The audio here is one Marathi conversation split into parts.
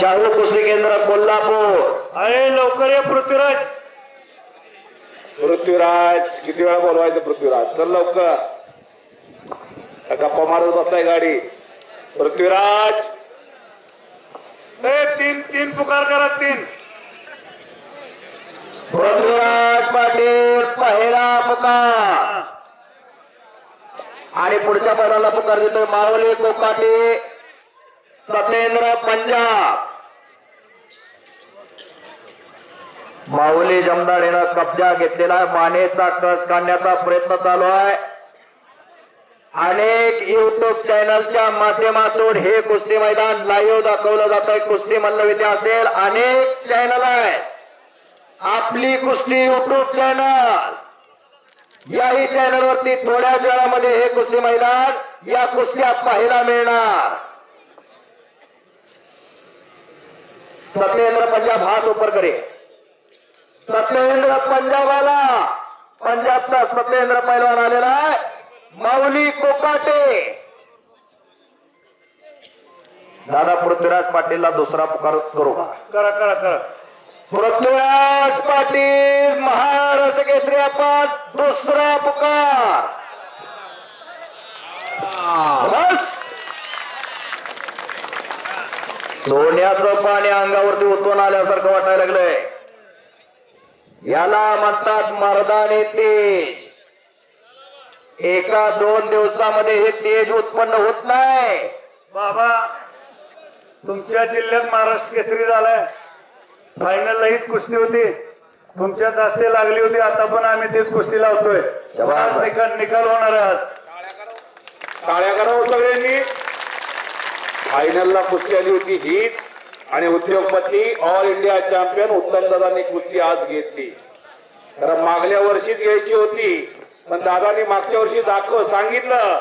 शाहू कुस्ती केंद्र कोल्हापूर. अरे लवकर ये पृथ्वीराज. पृथ्वीराज किती वेळा बोलवायचं पृथ्वीराज? चल लवकर. गप्पा मारत बसलाय गाडी. पृथ्वीराज. ए तीन तीन पुकार करा तीन. पृथ्वीराज पाटील पहिला पुकार. आणि पुढच्या पहिल्याला पुकार देतोय माऊली कोकाटे. सत्येंद्र पंजाब. माऊली जमदाडेनं कब्जा घेतलेला आहे. मानेचा कस काढण्याचा प्रयत्न चालू आहे. अनेक युट्यूब चॅनलच्या माध्यमातून हे कुस्ती मैदान लाईव्ह दाखवलं जात आहे कुस्ती मल्लविद्या असेल. अनेक चॅनल आहेत. आपली कुस्ती युट्यूब चॅनल याही चॅनल वरती थोड्याच वेळामध्ये हे कुस्ती मैदान या कुस्त्या पाहायला मिळणार. सत्येंद्र पंजाब हात उपर करे. सत्येंद्र पंजाबाला पंजाबचा सत्येंद्र पैलवान आलेला आहे. माऊली कोकाटे. दादा पृथ्वीराज पाटीलला दुसरा पुकार करू करा करा करा. पृथ्वीराज पाटील महाराष्ट्र केसरी आपण दुसरा पुकार. सोन्याचं पाणी अंगावरती उतरून आल्यासारखं वाटायला लागलंय. याला म्हणतात मर्दानी तेज. एका दोन दिवसामध्ये हे तेज उत्पन्न होत नाही. बाबा तुमच्या जिल्ह्यात महाराष्ट्र केसरी झालाय. फायनल हीच कुस्ती होती. तुमच्याच हस्ते लागली होती आता पण आम्ही तेच कुस्ती लावतोय. निकाल निकाल होणार आज. टाळ्या करावं सगळ्यांनी. फायनलला कुस्ती आली होती हीच आणि उद्योगपती ऑल इंडिया चॅम्पियन उत्तम दादांनी कुस्ती आज घेतली. कारण मागल्या वर्षीच घ्यायची होती पण दादानी मागच्या वर्षी दाखव सांगितलं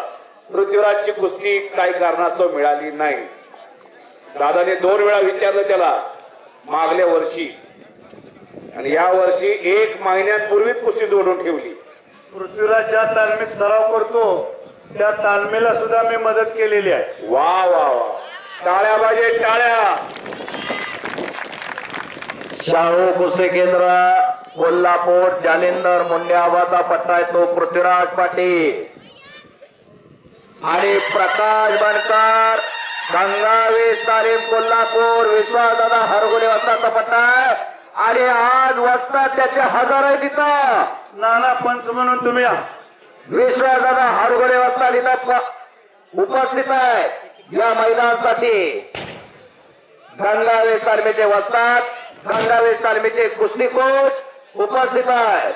पृथ्वीराजची कुस्ती काही कारणास्तव मिळाली नाही. दादाने दोन वेळा विचारलं त्याला मागल्या वर्षी. आणि या वर्षी एक महिन्यापूर्वीच कुस्ती जोडून ठेवली. पृथ्वीराजच्या तालमीत सराव करतो त्या तालमीला सुद्धा मी मदत केलेली आहे. वा वा वा. टाळ्या पाहिजे टाळ्या. शाहू कुस्ती केंद्र कोल्हापूर जालिंदर मुंडे आवाचा पट्टा आहे तो पृथ्वीराज पाटील. आणि प्रकाश बनकर गंगावेश तालीम कोल्हापूर विश्वासदादा हरगुले वस्ताचा पट्टा आहे. आणि आज वस्तात त्याचे हजार आहे तिथं. नाना पंच म्हणून तुम्ही. विश्वासदादा हरगुले वस्ताद इथं उपस्थित आहे. या मैदानासाठी गंगावेश तालमीचे वस्ताद गंगावेश तालमीचे कुस्ती कोच उपस्थित आहेत.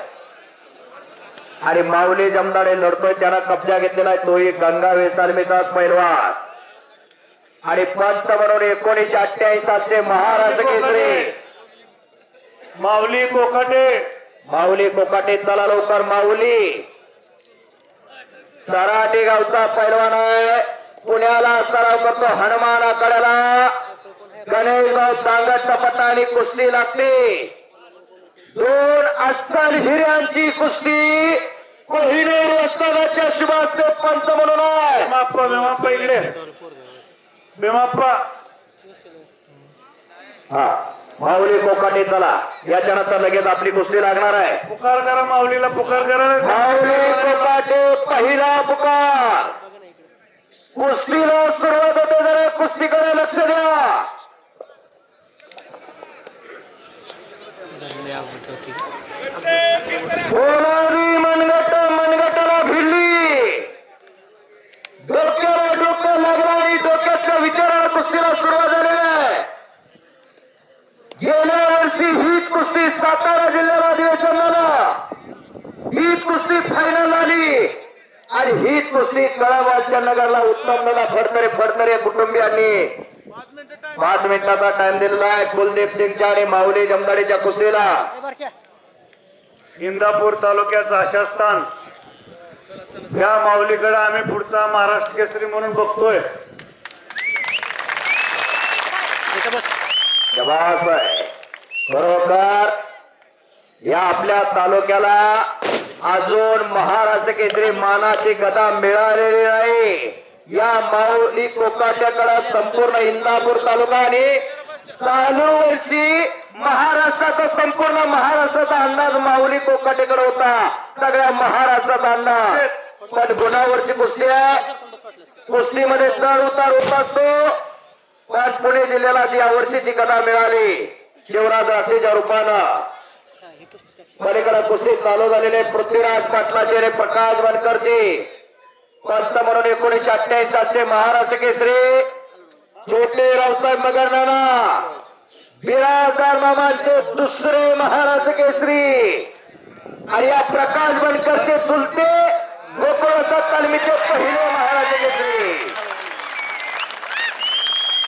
आणि माऊली जमदाडे लढतोय त्यानं कब्जा घेतलेला आहे तोही गंगावेश तालमीचाच पैलवान. आणि पंच म्हणून एकोणीसशे अठ्ठ्याऐंशी सातशे महाराष्ट्र केसरी. माऊली कोकाटे. माऊली कोकाटे चला लवकर माऊली. सराटी गावचा पैलवान आहे. पुण्याला सराव करतो हनुमान आखाड्याला. गणेशभाऊ दांगटचा पट्टा आणि कुस्ती लागते. दोन अस्सल हिऱ्यांची कुस्ती. कोहिनूर वस्तादाच्या शुभास्ते पंच म्हणून आहे. भीमाप्पा भीमाप्पा इकडे. भीमाप्पा हा. माऊली कोकाटे चला. याच्या नंतर लगेच आपली कुस्ती लागणार आहे. पुकार करा माऊलीला पुकार करा. माऊली कोकाटे पहिला पुकार. कुस्तीला सुरुवात होते जरा कुस्तीकडे लक्ष द्या पोलादी मनगट मनगटाला भिडली डोक्याला डोकं लागलं आणि डोक्याच्या विचाराला कुस्तीला सुरुवात झालेली आहे गेल्या वर्षी हीच कुस्ती सातारा जिल्ह्याला अधिवेशन झालं. हीच कुस्ती फायनल आली आणि हीच कुस्ती कळावाच्या नगरला उत्तम दादा फडतरे फडतरे कुटुंबियांनी. पाच मिनिटाचा टाइम दिलेला आहे. कुलदीप सिंगच्या आणि माऊली जमदाडेच्या कुस्तीला. इंदापूर तालुक्याचं आशास्थान. या माऊलीकडे आम्ही पुढचा महाराष्ट्र केसरी म्हणून बघतोय. आहे. बरोबर या आपल्या तालुक्याला अजून महाराष्ट्र केसरी मानाची गदा मिळालेली नाही. या माऊली कोकाशाकडे संपूर्ण इंदापूर तालुका आणि चालू वर्षी महाराष्ट्राचा संपूर्ण महाराष्ट्राचा अंदाज माऊली कोकाटेकडे होता. सगळ्या महाराष्ट्राचा अंदाज. पण गुणावरची कुस्ती आहे. कुस्तीमध्ये चढ उतार होत असतो. पण पुणे जिल्ह्याला जी यावर्षीची कथा मिळाली शिवराज राक्षीच्या रूपानं. पलीकडे कुस्ती चालू झालेले पृथ्वीराज पाटलाचे रे प्रकाश बनकरची पंच म्हणून एकोणीशे अठ्ठ्याऐंशी सातशे महाराष्ट्र केसरी. छोटे रावसाहेब मगरनाना बिराजदार मामाचे दुसरे महाराष्ट्र केसरी. आणि या प्रकाश बनकरचे चुलते गोकुळ तालमीचे पहिले महाराष्ट्र केसरी.